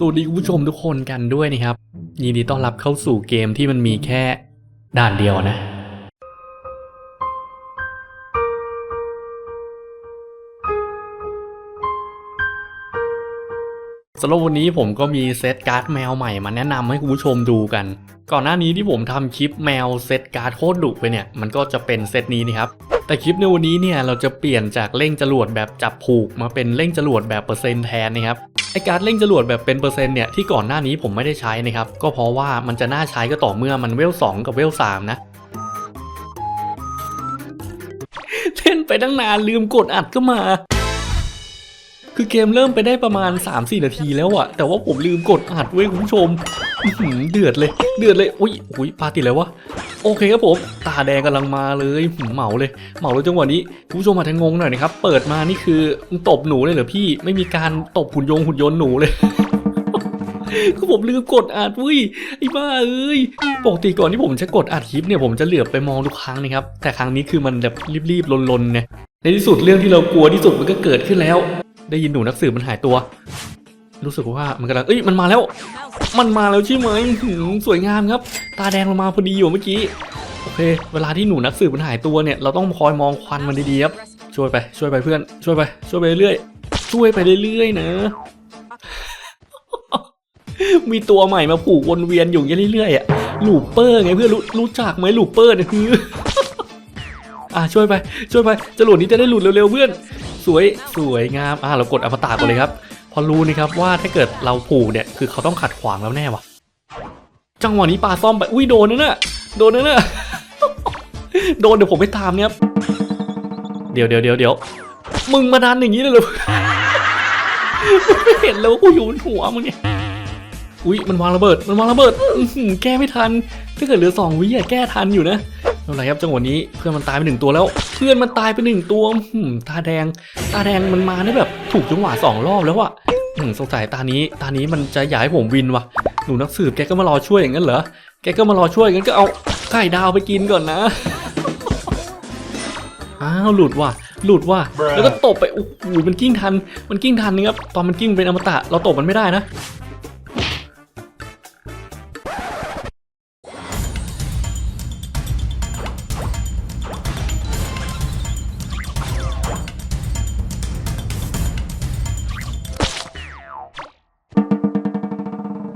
สวัสดีคุณผู้ชมทุกคนกันด้วยนะครับ ยินดีต้อนรับเข้าสู่เกมที่มันมีแค่ด่านเดียวนะ สำหรับวันนี้ผมก็มีเซตการ์ดแมวใหม่มาแนะนำให้คุณผู้ชมดูกัน ก่อนหน้านี้ที่ผมทำคลิปแมวเซตการ์ดโคตรดุไปเนี่ย มันก็จะเป็นเซตนี้นะครับ แต่คลิปในวันนี้เนี่ยเราจะเปลี่ยนจากเร่งจรวดแบบจับผูกมาเป็นเร่งจรวดแบบเปอร์เซ็นต์แทนนะครับไอการเร่งจรวดแบบเป็นเปอร์เซ็นต์เนี่ยที่ก่อนหน้านี้ผมไม่ได้ใช้นะครับก็เพราะว่ามันจะน่าใช้ก็ต่อเมื่อมันเวล2กับเวล3นะเล่นไปตั้งนานลืมกดอัดก็มา คือเกมเริ่มไปได้ประมาณ 3-4 นาทีแล้วอะแต่ว่าผมลืมกดอัดเว้ยคุณผู้ชมเดือดเลย เดือดเลยอุ้ยอุ้ยปาติดแล้ววะ อเคครับผม ตาแดงกำลังมาเลยหืมเหมาเลย เหมาเลยจังหวะนี้คุณผู้ชมอาจจะงงหน่อยนะครับ เปิดมานี่คือตบหนูเลยเหรอพี่ ไม่มีการตบหุ่นยงหุ่นยนต์หนูเลยก็ผมลืมกดอัดเว้ยไอ้บ้าเอ้ยปกติก่อนที่ผมจะกดอัดคลิปเนี่ยผมจะเหลือบไปมองทุกครั้งนะครับ แต่ครั้งนี้คือมันแบบรีบๆลนๆเนี่ยในที่สุดเรื่องที่เรากลัวที่สุดมันก็เกิดขึ้นแล้ว ได้ยินหนูนักสืบมันหายตัว รู้สึกว่ามันกำลังเอ้ยมันมาแล้ว มันมาแล้วใช่ไหมสวยงามครับ ตาแดงลงมาพอดีอยู่เมื่อกี้โอเค เวลาที่หนูนักสืบมันหายตัวเนี่ยเราต้องคอยมองควันมันดีๆครับช่วยไป ช่วยไปเพื่อน ช่วยไป ช่วยไปเรื่อยช่วยไปเรื่อยๆนะมีตัวใหม่มาผูกวนเวียนอยู่ย่างเรื่อยๆอะลูปเปอร์ไงเพื่อนรู้รู้จักไหมลูปเปอร์เนี่ยคืออะช่วยไป ช่วยไปจรวดนี้จะได้หลุดเร็วๆเพื่อน สวยสวยงามอะเรากดอมตะก่อนเลยครับ พอรู้นะครับว่าถ้าเกิดเราผูกเนี่ยคือเขาต้องขัดขวางแล้วแน่วะจังหวะนี้ปลาซ่อมไปอุ้ยโดนนะน่ะโดนนะน่ะโดนเดี๋ยวผมไปตามเนี่ยเดี๋ยวเดี๋ยวเดี๋ยวเดี๋ยวมึงมาดันอย่างนี้เลยหรอไม่เห็นแล้วากูอยู่บนหัวมึงเนี่ยอุ้ยมันวางระเบิดมันวางระเบิดแก้ไม่ทันถ้าเกิดเหลือสองวิอะแก้ทันอยู่นะ เอาไรครับจังหวะนี้เพื่อนมันตายไปหนึ่งตัวแล้ว เพื่อนมันตายไปหนึ่งตัวหือตาแดง ตาแดงมันมาได้แบบถูกจังหวะสองรอบแล้วอะอืมสงสัยตานี้ตานี้มันจะอยากให้ผมวินวะหนูนักสืบแกก็มารอช่วยอย่างนั้นเหรอแกก็มารอช่วยงั้นก็เอาไข่ดาวไปกินก่อนนะอ้าวหลุดว่ะหลุดว่ะแล้วก็ตบไปโอ้โหมันกิ้งทัน มันกิ้งทันนะครับตอนมันกิ้งเป็นอมตะเราตบมันไม่ได้นะ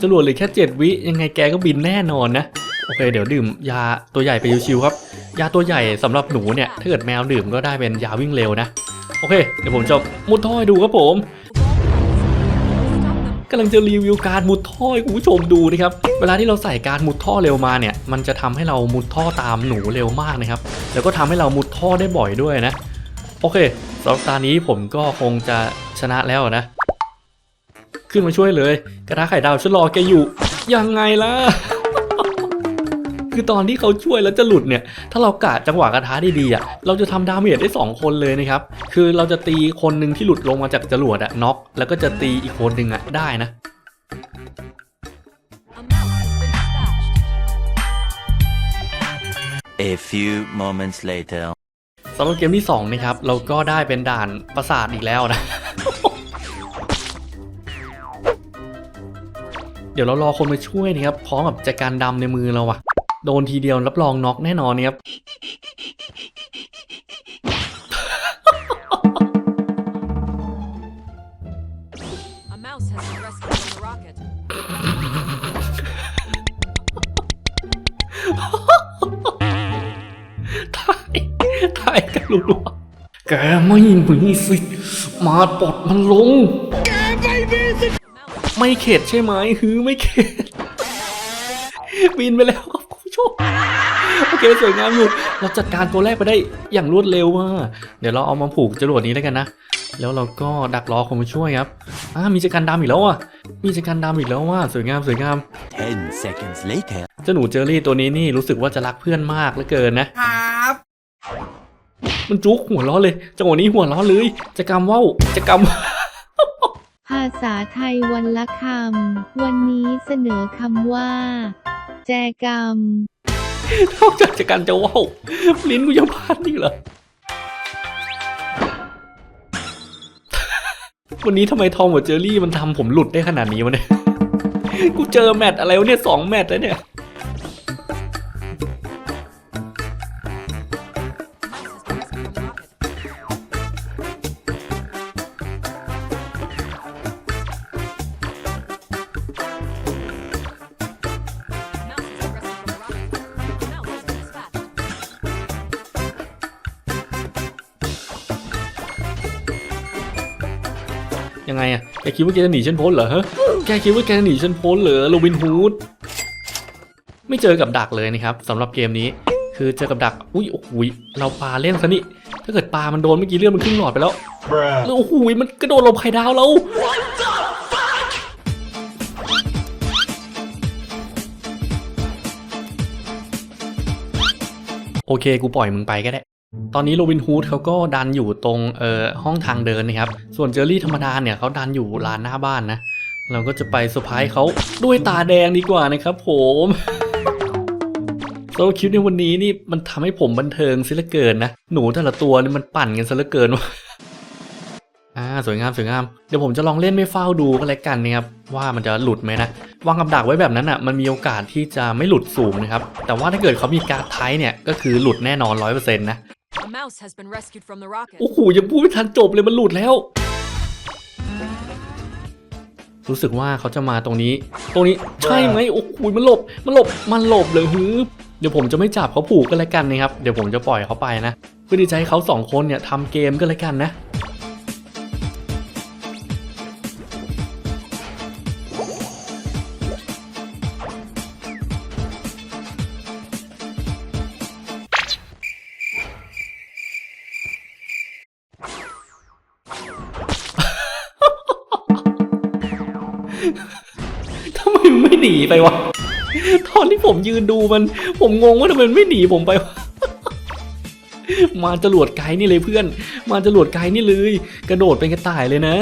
จรวดเหลือแค่เจ็ดวิยังไงแกก็บินแน่นอนนะโอเค เดี๋ยวดื่มยาตัวใหญ่ไปชิวๆครับ ยาตัวใหญ่สำหรับหนูเนี่ยถ้าเกิดแมวดื่มก็ได้เป็นยาวิ่งเร็วนะโอเค เดี๋ยวผมจะมุดท่อให้ดูครับผมกำลังจะรีวิวการมุดท่อให้คุณผู้ชมดูนะครับ เวลาที่เราใส่การมุดท่อเร็วมาเนี่ย มันจะทำให้เรามุดท่อตามหนูเร็วมากนะครับ แล้วก็ทำให้เรามุดท่อได้บ่อยด้วยนะ โอเคสำหรับตานี้ผมก็คงจะชนะแล้วนะ ขึ้นมาช่วยเลย กระทะไข่ดาวฉันรอแกอยู่ ยังไงล่ะ คือตอนที่เขาช่วยแล้วจะหลุดเนี่ย ถ้าเรากะจังหวะกระทะได้ดีอะ เราจะทำดาเมจได้ 2 คนเลยนะครับ คือเราจะตีคนหนึ่งที่หลุดลงมาจากจรวดอะน็อก แล้วก็จะตีอีกคนหนึ่งอะได้นะ A few moments later. สำหรับเกมที่2นะครับเราก็ได้เป็นด่านประสาทอีกแล้วนะ เดี๋ยวเรารอคนมาช่วยนะครับพร้อมกับจัดการดำในมือเราอะโดนทีเดียวรับรองน็อกแน่นอนนะครับ A mouse has been rescued from the rocket. ถ่ายถ่ายกันรัวๆแกไม่มีสิทธิ์มาปลดมันลงไม่ เข็ดใช่ไหมฮือไม่เข็ดบินไปแล้วครับคุณผู้ชมโอเคสวยงามอยู่เราจัดการตัวแรกไปได้อย่างรวดเร็วมากเดี๋ยวเราเอามาผูกจรวดนี้แล้วกันนะแล้วเราก็ดักรอคนมาช่วยครับอ่ามีจักรการดำอีกแล้วอะมีจักรการดำอีกแล้วว่ะสวยงามสวยงาม Ten seconds later. เจ้าหนูเจอรี่ตัวนี้นี่รู้สึกว่าจะรักเพื่อนมากเหลือเกินนะครับ มันจุกหัวล้อเลยจังหวะนี้หัวล้อเลยจะกำว่าวจะกำ ภาษาไทยวันละคำ วันนี้เสนอคำว่า แจกรรมนอกจากจะการจะว่าวลิ้นกูยังพลาดนี่เหรอ วันนี้ทำไมทอมกับเจอรี่มันทำผมหลุดได้ขนาดนี้วะเนี่ย กูเจอแมตช์อะไรวะเนี่ยสองแมตช์แล้วเนี่ย ยังไงอะแกคิดว่าแกจะหนีฉันพ้นเหรอฮะแกคิดว่าแกจะหนีฉันพ้นเหรอโรบินฮูดไม่เจอกับดักเลยนะครับสำหรับเกมนี้ คือเจอกับดักอุ้ยโอ้โหยเราปาเล่นซะนี่ถ้าเกิดปามันโดนเมื่อกี้เลือดมันครึ่งหลอดไปแล้วแล้วโอ้โหยมันกระโดดหลบไข่ดาวเราโอเค กูปล่อยมึงไปก็ได้ ตอนนี้โรบินฮูดเขาก็ดันอยู่ตรงเอ่อห้องทางเดินนะครับ ส่วนเจอรี่ธรรมดาเนี่ยเขาดันอยู่ลานหน้าบ้านนะ เราก็จะไปเซอร์ไพรส์เขาด้วยตาแดงดีกว่านะครับผมโซลคิวในวันนี้นี่มันทำให้ผมบันเทิงซะเหลือเกินนะ หนูแต่ละตัวนี่มันปั่นกันซะลือเกินวะอ่าสวยงามสวยงาม เดี๋ยวผมจะลองเล่นไม่เฝ้าดูก็แล้วกันนะครับว่ามันจะหลุดไหมนะวางกับดักไว้แบบนั้นอะมันมีโอกาสที่จะไม่หลุดสูงนะครับแต่ว่าถ้าเกิดเขามีการ์ดไทยเนี่ยก็คือหลุดแน่นอนร้อยเปอร์เซ็นต์นะ mouse has been rescued from the rocket. โอ้โหยังพูดไม่ทันจบเลยมันหลุดแล้ว รู้สึกว่าเขาจะมาตรงนี้ ตรงนี้ใช่ไหมโอ้โหมันหลบ มันหลบ มันหลบเลยฮึบเดี๋ยวผมจะไม่จับเขาผูกกันแล้วกันนะครับ เดี๋ยวผมจะปล่อยเขาไปนะ เพื่อที่จะให้เขาสองคนเนี่ยทำเกมกันแล้วกันนะ หนีไปวะ ตอนที่ผมยืนดูมัน ผมงงว่าทำไมมันไม่หนีผมไปวะ มาจรวดไกลนี่เลยเพื่อน มาจรวดไกลนี่เลย กระโดดเป็นกระต่ายเลยนะ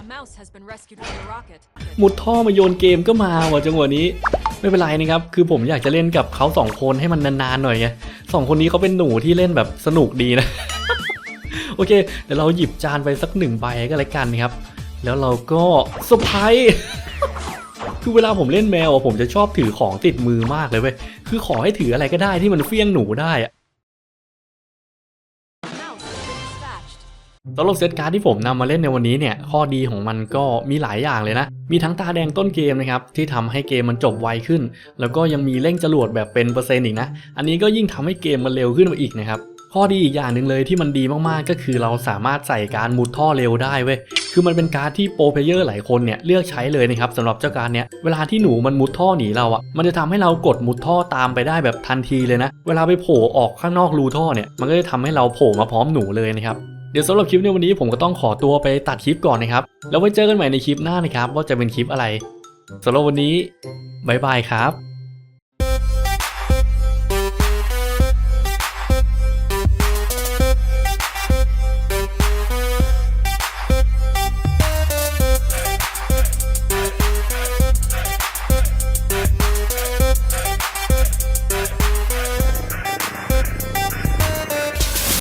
A mouse has been rescued from the rocket. มุดท่อมาโยนเกมก็มาว่ะจังหวะนี้ ไม่เป็นไรนะครับ คือผมอยากจะเล่นกับเขาสองคนให้มันนานๆหน่อยไงสองคนนี้เขาเป็นหนูที่เล่นแบบสนุกดีนะ โอเค เดี๋ยวเราหยิบจานไปสักหนึ่งใบก็แล้วกันนะครับ แล้วเราก็เซอร์ไพรส์คือเวลาผมเล่นแมวผมจะชอบถือของติดมือมากเลยเว้ย คือขอให้ถืออะไรก็ได้ที่มันเฟี้ยงหนูได้อะ A mouse has been dispatched. สำหรับเซตการ์ดที่ผมนำมาเล่นในวันนี้เนี่ย ข้อดีของมันก็มีหลายอย่างเลยนะ มีทั้งตาแดงต้นเกมนะครับ ที่ทำให้เกมมันจบไวขึ้น แล้วก็ยังมีเร่งจรวดแบบเป็นเปอร์เซ็นต์อีกนะ อันนี้ก็ยิ่งทำให้เกมมันเร็วขึ้นมาอีกนะครับ ข้อดีอีกอย่างหนึ่งเลยที่มันดีมากๆ ก็คือเราสามารถใส่การมุดท่อเร็วได้เว้ย คือมันเป็นการ์ดที่โปรเพลเยอร์หลายคนเนี่ยเลือกใช้เลยนะครับสำหรับเจ้าการเนี้ยเวลาที่หนูมันมุดท่อหนีเราอะ่ะมันจะทำให้เรากดมุดท่อตามไปได้แบบทันทีเลยนะ เวลาไปโผล่ออกข้างนอกรูท่อเนี่ยมันก็จะทำให้เราโผล่มาพร้อมหนูเลยนะครับเดี๋ยวสำหรับคลิปในวันนี้ผมก็ต้องขอตัวไปตัดคลิปก่อนนะครับแล้วไว้เจอกันใหม่ในคลิปหน้านะครับว่าจะเป็นคลิปอะไรสำหรับวันนี้บายบายครับ